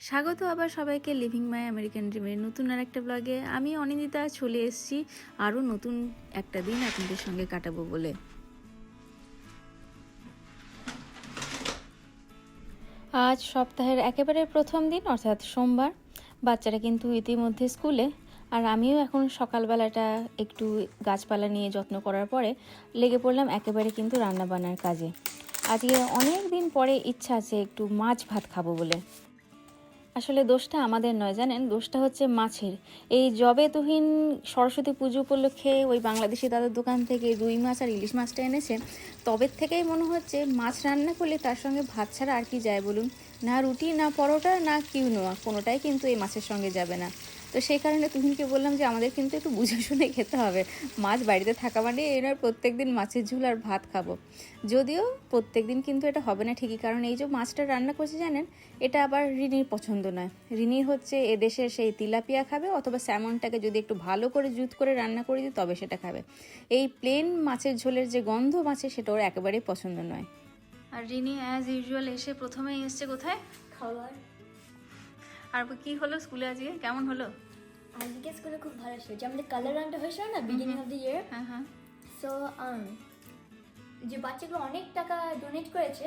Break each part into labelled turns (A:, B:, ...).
A: স্বাগত আবার সবাইকে লিভিং মাই আমেরিকান ড্রিমের নতুন আর একটা ব্লগে আমি অনিন্দিতা, চলে এসেছি আরও নতুন একটা দিন আপনাদের সঙ্গে কাটাবো বলে। আজ সপ্তাহের একেবারে প্রথম দিন, অর্থাৎ সোমবার। বাচ্চারা কিন্তু ইতিমধ্যে স্কুলে। আর আমিও এখন সকালবেলাটা একটু গাছপালা নিয়ে যত্ন করার পরে লেগে পড়লাম একেবারে কিন্তু রান্নাবান্নার কাজে। আজকে অনেক দিন পরে ইচ্ছা আছে একটু মাছ ভাত খাব বলে। আসলে দোষটা আমাদের নয়, জানেন? দোষটা হচ্ছে মাছের। এই জবে তুহিন সরস্বতী পুজো উপলক্ষে ওই বাংলাদেশি দাদার দোকান থেকে রুই মাছ আর ইলিশ মাছটা এনেছে। তবে থেকেই মনে হচ্ছে মাছ রান্না করলে তার সঙ্গে ভাত ছাড়া আর কি যায় বলুন? না রুটি, না পরোটা, না কিউনোয়া কোনোটাই কিন্তু এই মাছের সঙ্গে যাবে না। তো সেই কারণে তুহিনকে বললাম যে আমাদের কিন্তু একটু বুঝে শুনে খেতে হবে। মাছ বাড়িতে থাকা মানে এনার প্রত্যেক দিন মাছের ঝোল আর ভাত খাব। যদিও প্রত্যেক দিন কিন্তু এটা হবে না ঠিকই কারণ এই যে মাছটা রান্না করছে জানেন এটা আবার রিনির পছন্দ নয়। রিনির হচ্ছে এদেশের সেই তিলাপিয়া খাবে অথবা স্যামনটাকে যদি একটু ভালো করে জুত করে রান্না করে দিই তবে সেটা খাবে। এই প্লেন মাছের ঝোলের যে গন্ধ মাছের সেটা ওর একেবারেই পছন্দ নয়। আর রিনি অ্যাজ ইউজুয়াল এসে প্রথমেই এসছে কোথায়?
B: খাবার
A: আর কি হলো স্কুলে আজকে? কেমন হলো?
B: আজকে স্কুলে খুব ভালো ছিল। যে আমাদের কালার রানটা হয়েছিল না বিগিনিং অফ দ্য ইয়ার
A: হ্যাঁ হ্যাঁ।
B: সো যে বাচ্চাগুলো অনেক টাকা ডোনেট করেছে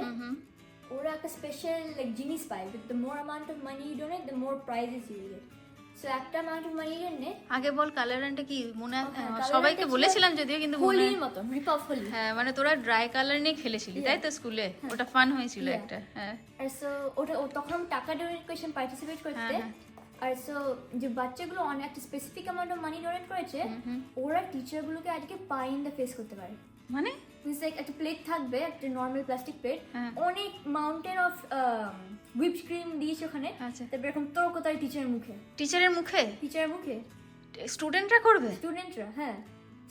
B: ওরা একটা স্পেশাল লাইক জিনিস পায়। The more amount of money you donate the more prizes you get so একটা অ্যামাউন্ট অফ মানি জন্য
A: আগে বল কালার রানটা কি মনে
B: হ্যাঁ,
A: সবাইকে বলেছিলাম যদিও কিন্তু
B: হোলির মতো রিপ অফ হোলি।
A: হ্যাঁ মানে তোরা ড্রাই কালার নিয়ে খেলেছিলি তাই তো স্কুলে? ওটা ফান হয়েছিল একটা হ্যাঁ।
B: আর সো ওটা তখন টাকা ডোনেট করেছিলাম পার্টিসিপেট করতে।
A: হ্যাঁ,
B: আর সো যে বাচ্চাগুলো অনেক একটা specific amount of money donate করেছে ওরা টিচারগুলোকে আজকে পাই ইন দ্য ফেস করতে পারে।
A: মানে?
B: মিনস লাইক একটা প্লেট থাকবে একটা নর্মাল প্লাস্টিক প্লেট
A: হ্যাঁ।
B: অনেক মাউন্টেন অফ হুইপ ক্রিম দিয়েছে ওখানে।
A: আচ্ছা।
B: তারপর এরকম তর্কতারি টিচারের মুখে।
A: টিচারের মুখে?
B: টিচারের মুখে।
A: স্টুডেন্টরা করবে?
B: স্টুডেন্টরা হ্যাঁ।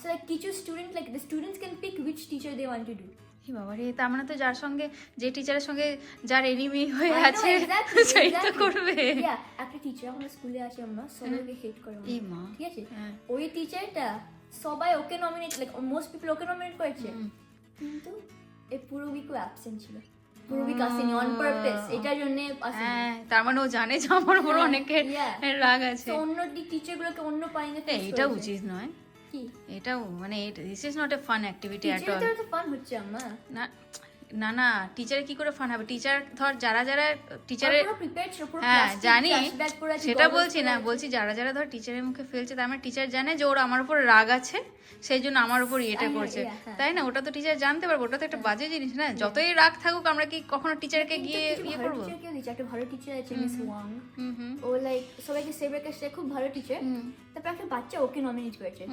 B: সো লাইক কিছু student like the students can pick which teacher they want to do
A: বাবা রে তার মানে তো যার সঙ্গে যে টিচারের সঙ্গে যার এনিমি হয়ে আছে সেই তো করবে।
B: একটা টিচার আমরা স্কুলে আসি আমরা সবাইকে হেট করে। ঠিক আছে?
A: হ্যাঁ।
B: ওই টিচারটা সবাই ওকে নমিনেট লাইক মোস্ট পিপল ওকে নমিনেট করেছে। কিন্তু এই পুরো উইকও অ্যাবসেন্ট ছিল। পুরো উইক অন পারপাস এটার জন্য
A: হ্যাঁ তার মানে ও জানে যে আমার উপর
B: হ্যাঁ,
A: অনেকের রাগ আছে।
B: অন্য টিচার গুলোকে অন্য পাইনে
A: এটা উচিত নয়।
B: কি?
A: এটাও মানে this is not a fun activity at all
B: fun হচ্ছে আম্মা।
A: না না না টিচারে কি করে ফান হবে? টিচার ধর যারা যারা টিচারের হ্যাঁ জানি। সেটা বলছি না বলছি যারা যারা ধর টিচারের মুখে ফেলছে তার মানে টিচার জানে যে ওর আমার উপর রাগ আছে সেই জন্য আমার উপর ইয়েটা করছে।
B: হ্যাঁ।
A: তাই না? ওটা তো টিচার জানতে পারব ওটা তো একটা বাজে জিনিস না? যতই রাগ থাকুক আমরা কি কখনো টিচারকে গিয়ে ইয়ে করব?
B: একটা ভালো টিচার আছে মিস ওয়াং ও লাইক সবাইকে সেভ রেখেছে খুব ভালো টিচার। তারপর একটা বাচ্চা ওকে নমিনেট করেছে।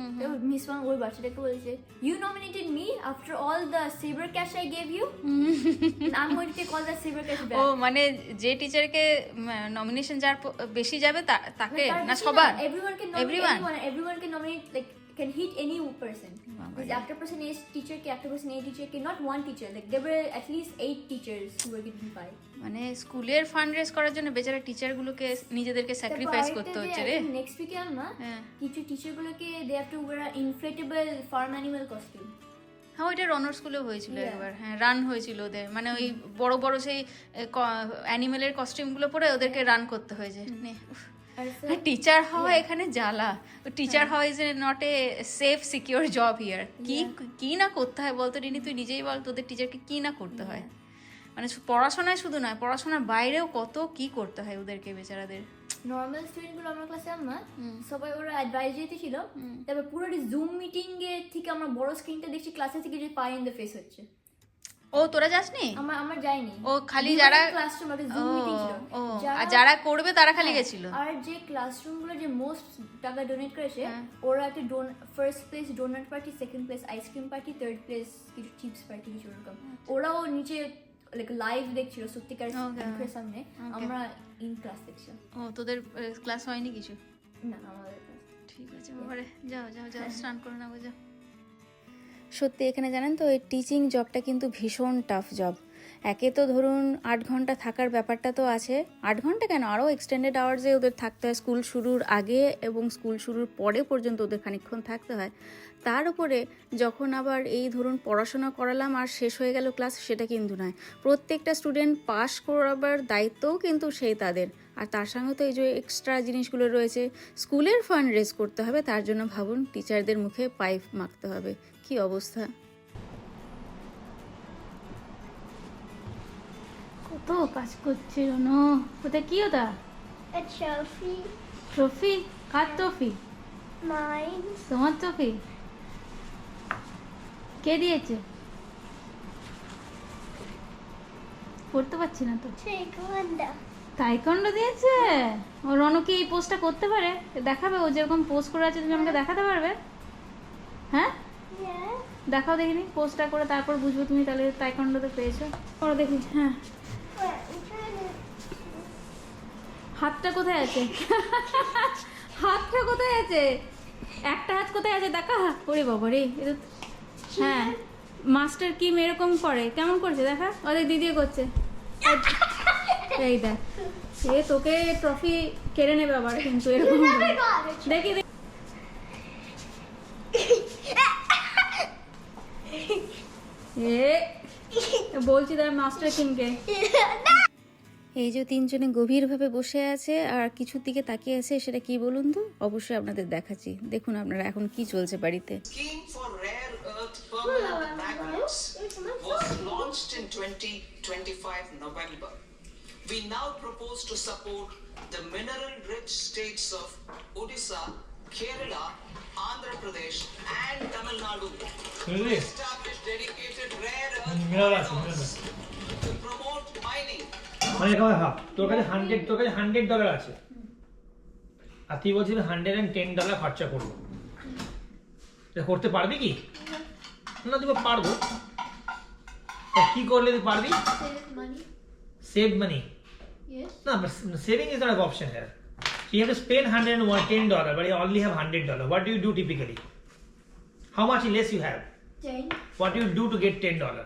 B: মিস ওয়াং ওই বাচ্চাটাকে বলছে you nominated me after all the saver cash I gave you
A: ও মানে যে টিচারকে নমিনেশন যার বেশি যাবে তাকে না সবার
B: everyone can nominate
A: Everyone?
B: anyone everyone can nominate like can hit any person because after person A teacher ke after person A teacher ke not one teacher like there were at least eight teachers who were five
A: মানে স্কুলের fund raise করার জন্য বেচারা টিচারগুলোকে নিজেদেরকে sacrifice করতে হচ্ছে রে
B: next উইকে আমরা
A: হ্যাঁ
B: কিছু টিচার গুলোকে they have to wear inflatable farm animal costume
A: হ্যাঁ ওইটা রনর স্কুলেও হয়েছিল একবার। হ্যাঁ রান হয়েছিল ওদের। মানে ওই বড় বড় সেই অ্যানিমেলের কস্টিউমগুলো পরে ওদেরকে রান করতে হয়েছে টিচার হওয়া এখানে জ্বালা। টিচার হওয়া is not a safe secure job here কি কি না করতে হয় বলতো রিনি তুই নিজেই বল তোদের টিচারকে কি না করতে হয়। মানে পড়াশোনায় শুধু নয় পড়াশোনার বাইরেও কত কি করতে হয় ওদেরকে বেচারাদের।
B: নর্মাল স্টুডেন্টগুলো আমার ক্লাসে আমরা সবাই ওরা অ্যাডভাইজারিতে ছিল। তারপর পুরো জুম মিটিং এর থেকে আমরা বড় স্ক্রিনটা দেখছি ক্লাসে থেকে যে পাই ইন দ্য ফেস হচ্ছে।
A: ও তোরা যাসনি?
B: আমার আমার যায়নি।
A: ও খালি যারা
B: ক্লাসরুম
A: ও
B: জুম মিটিং ছিল।
A: আর যারা করবে তারা খালি গেছিল।
B: আর যে ক্লাসরুমগুলো যে মোস্ট টাকা ডোনেট করেছে
A: হ্যাঁ।
B: ওরা একটা ডোন first place donut party second place ice cream party third place কিছু চিপস পার্টি কিছু ওরকম। ওরাও নিচে লাইক লাইভ দেখছিল সত্যিকার সামনে। আমরা ইন ক্লাস সেকশন
A: ও তোদের ক্লাস হয়নি কিছু?
B: না আমাদের ক্লাস
A: ঠিক আছে বাবারে যাও যাও যাও
B: হ্যাঁ।
A: স্নান করে নেব যাও। সত্যি এখানে জানেন তো এই টিচিং জবটা কিন্তু ভীষণ টাফ জব একে তো ধরুন আট ঘণ্টা থাকার ব্যাপারটা তো আছে। আট ঘণ্টা কেন? আরও এক্সটেন্ডেড আওয়ার্সে ওদের থাকতে হয়। স্কুল শুরুর আগে এবং স্কুল শুরুর পরে পর্যন্ত ওদের খানিকক্ষণ থাকতে হয়। তার উপরে যখন আবার এই ধরুন পড়াশোনা করালাম আর শেষ হয়ে গেল ক্লাস সেটা কিন্তু নয়। প্রত্যেকটা স্টুডেন্ট পাস করাবার দায়িত্বও কিন্তু সেই তাদের। আর তার সঙ্গে তো এই যে এক্সট্রা জিনিসগুলো রয়েছে, স্কুলের ফান্ড রেজ করতে হবে। তার জন্য ভাবুন টিচারদের মুখে পাইপ মাখতে হবে। কি অবস্থা?
C: কত কাজ করছে রনো ওটা কি ওটা
D: A trophy,
C: ট্রফি কার ট্রফি
D: mine,
C: তোমার ট্রফি কে দিয়েছে পড়তে পারছি না তো
D: taekwondo.
C: তাইকন্ড দিয়েছে ও রনু কি এই পোস্টটা করতে পারে দেখাবে ও যেরকম পোস্ট করে আছে তুমি আমাকে দেখাতে পারবে হ্যাঁ
D: Yeah.
C: দেখাও দেখিনি পোস্টটা করে তারপর বুঝব তুমি তাহলে তাইকন্ডতে পেয়েছ করো দেখি হ্যাঁ হাতটা কোথায় আছে? হাতটা কোথায় আছে? একটা হাত কোথায় আছে দেখা? ওরে বাবা রে হ্যাঁ। মাস্টার কি এরকম করে। কেমন করছে দেখা? ওদের দিদিও করছে। এই দেখ, সে তোকে ট্রফি কেড়ে নেবে আবার কিন্তু এরকম. দেখি। এ, বলছি তার মাস্টার কিংকে
A: এই যে তিনজনে গভীরভাবে বসে আছে আর কিছুর দিকে তাকিয়ে আছে সেটা কি বলুন তো অবশ্যই আপনাদের দেখাচ্ছি দেখুন আপনারা এখন কি চলছে বাড়িতে
E: scheme for rare earth permanent magnets was launched in 2025 November. We now propose to support the mineral-rich states of Odisha, Kerala, Andhra Pradesh, and Tamil Nadu to
F: Really?
E: establish dedicated rare earth corridors
F: মানে একেবারে half তোর কাছে hundred তোর কাছে hundred dollar আছে আর তুই বলছিস hundred and ten dollar খরচা করব করতে পারবি কি না তুই পারব কি করলে তুই পারবি
B: Save money.
F: সেভ মানি না saving is not option here You have to spend 110 dollar, but you only have 100 dollar. What do you do typically? How much less you have?
B: Ten.
F: What do you do to get 10 dollar?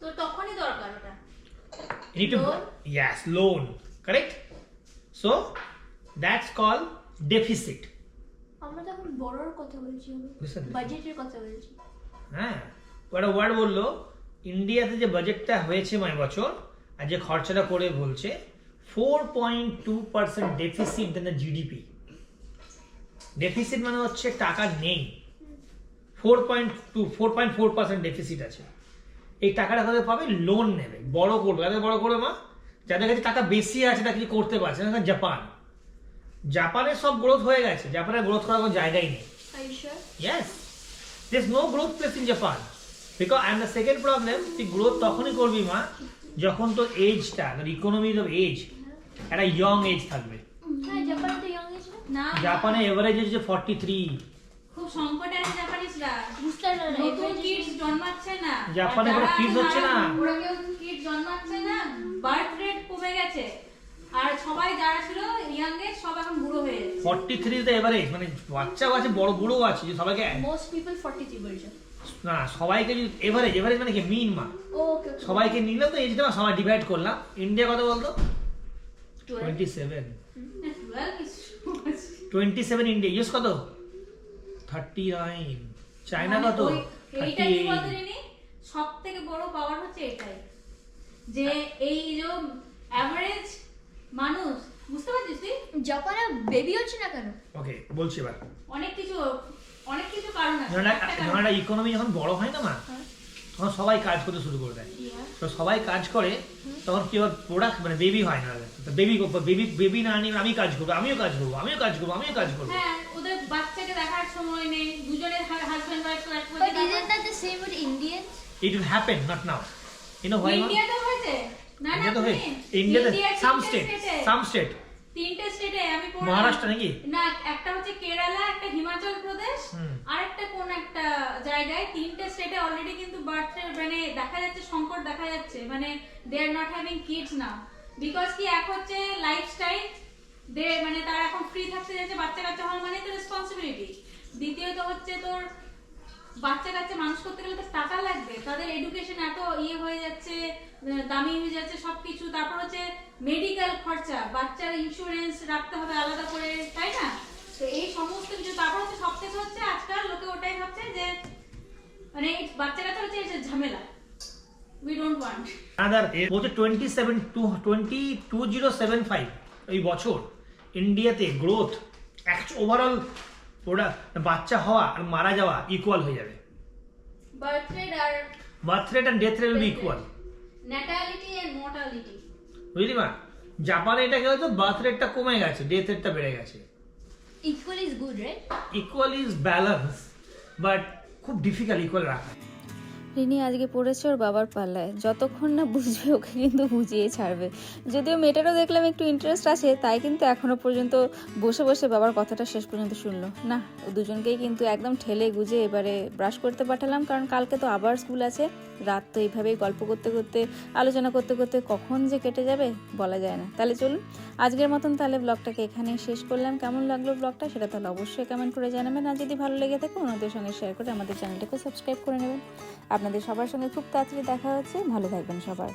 C: তো তখনই দরকার ওটা
F: You need to
C: Loan?
F: yes, loan. Correct? So that's called deficit.
B: আমরা কথা বলছি
F: Listen, listen.
B: বাজেটের কথা বলছি
F: হ্যাঁ ওটা ওয়ার্ড বলল ইন্ডিয়াতে যে বাজেটটা হয়েছে মানে বছর আর যে খরচাটা করে বলছে four point two percent deficit then the GDP deficit মানে হচ্ছে টাকা নেই four point two four point four percent deficit আছে এই টাকাটা কোথায় পাবে লোন নেবে। বড় করবে। তাদের বড় করবে মা? যাদের কাছে টাকা বেশি আছে তারা কিছু করতে পারছে না। জাপান। জাপানের সব গ্রোথ হয়ে গেছে। জাপানের গ্রোথ করার কোনো জায়গাই নেই।
B: You sure?
F: Yes. There's no growth place in Japan. Because and the তুই গ্রোথ তখনই করবি মা যখন তোর এজটা তোর ইকোনমিজ অফ এজ একটা ইয়ং এজ থাকবে।
B: হ্যাঁ জাপানে তো এজ না
C: না।
F: জাপানে এভারেজ হচ্ছে ফর্টি থ্রি
C: খুব সংকটে আছে
B: না।
C: নতুন কিডস জন্মাচ্ছে না।
F: জাপানে কোনো
C: যারা
F: হচ্ছে না।
C: ওরা কেউ কিডস জন্মাচ্ছে না বার্থ রেট কমে গেছে। আর সবাই যারা ছিল ইয়াং সব এখন বুড়ো হয়ে
F: থ্রি দ্য এভারেজ মানে বাচ্চাও আছে বড় বুড়ো আছে যে সবাইকে
B: মোস্ট পিপল ফর্টি থ্রি বলছে।
F: না সবাইকে যদি এভারেজ এভারেজ মানে কি মিন মা।
B: ওকে
F: সবাইকে নিলাম তো এজটা সবাই ডিভাইড করলাম। ইন্ডিয়া কত বলতো?
B: Twelve
F: twenty seven
C: Well, it's-
F: twenty seven India use কত? থার্টি নাইন চায়না
C: মানে
F: কত
C: ওই- এইটা কি? বলতে জানি? সব থেকে বড় পাওয়ার হচ্ছে এটাই। যে এই যে অ্যাভারেজ মানুষ বুঝতে পারছিস তুই?
B: জাপানে বেবি হচ্ছে না কেন?
F: ওকে বলছি এবার।
C: অনেক কিছু অনেক কিছু কারণ আছে।
F: ইকোনমি যখন বড় হয় না মা তখন সবাই কাজ করতে শুরু করে দেয়। তো সবাই কাজ করে তখন কি প্রোডাক্ট মানে বেবি হয় না। বেবি বেবি বেবি না নিয়ে আমি কাজ করব আমিও কাজ করব আমিও কাজ করব আমিও কাজ করব।
C: হ্যাঁ ওদের বাচ্চাকে দেখার সময় নেই দুজনের husband wife
B: but isn't that the same with Indians
F: it will happen not now you know why
C: ইন্ডিয়াতে হয়েছে? না না
F: ইন্ডিয়াতে সাম স্টেট সাম স্টেট
C: তিনটে স্টেটে আমি।
F: মহারাষ্ট্র নাকি?
C: না একটা হচ্ছে কেরালা একটা হিমাচল প্রদেশ
F: হুম।
C: আর একটা কোন একটা জায়গায় তিনটে স্টেটে অলরেডি কিন্তু বার্থ মানে দেখা যাচ্ছে সংকট দেখা যাচ্ছে মানে they are not having kids না বিকজ কি, এক হচ্ছে লাইফস্টাইল দে মানে তারা এখন ফ্রি থাকতে যাচ্ছে বাচ্চা কাচ্চা হওয়ার মানে তো রেসপন্সিবিলিটি দ্বিতীয়ত হচ্ছে তোর বাচ্চা কাচ্চা মানুষ করতে গেলে তো টাকা লাগবে, তাদের এডুকেশন এত ইয়ে হয়ে যাচ্ছে দামি হয়ে যাচ্ছে সবকিছু, তারপর হচ্ছে মেডিকেল খরচা, বাচ্চার ইন্স্যুরেন্স রাখতে হবে আলাদা করে, তাই না? তো এই সমস্ত কিছু, তারপর হচ্ছে সব থেকে হচ্ছে আজকাল লোকে ওটাই ভাবছে যে মানে বাচ্চা কাচ্চা হচ্ছে এই ঝামেলা। উই ডোন্ট ওয়ান্ট
F: আদার বলছে twenty seven to twenty two zero seven five ওই বছর ইন্ডিয়াতে গ্রোথ ওভারঅল ওরা বাচ্চা হওয়া আর মারা যাওয়া ইকুয়াল হয়ে যাবে।
C: Birth rate R
F: birth rate and death rate will equal
C: natality and mortality
F: বুঝলি মা? জাপানে এটা কি হয়তো বার্থ রেটটা কমে গেছে ডেথ রেটটা বেড়ে গেছে।
B: Equal is good right
F: equal is balance but খুব ডিফিকাল্ট ইকুয়াল রাখা।
A: রিনি আজকে পড়েছে ওর বাবার পাল্লায়। যতক্ষণ না বুঝবে, ওকে কিন্তু বুঝিয়ে ছাড়বে। যদিও মেয়েটারও দেখলাম একটু ইন্টারেস্ট আছে, তাই কিন্তু এখনও পর্যন্ত বসে বসে বাবার কথাটা শেষ পর্যন্ত শুনলো। না ও দুজনকেই কিন্তু একদম ঠেলে গুজে এবারে ব্রাশ করতে পাঠালাম, কারণ কালকে তো আবার স্কুল আছে। রাত তো এইভাবেই গল্প করতে করতে, আলোচনা করতে করতে কখন যে কেটে যাবে বলা যায় না। তাহলে চলুন, আজকের মতন তাহলে ব্লগটাকে এখানেই শেষ করলাম। কেমন লাগল ব্লগটা সেটা তাহলে অবশ্যই কমেন্ট করে জানাবেন। আর যদি ভালো লেগে থাকে, অন্যদের সঙ্গে শেয়ার করে আমাদের চ্যানেলটাকে সাবস্ক্রাইব করে নেবেন। আপনাদের সবার সঙ্গে খুব তাড়াতাড়ি দেখা হচ্ছে। ভালো থাকবেন সবার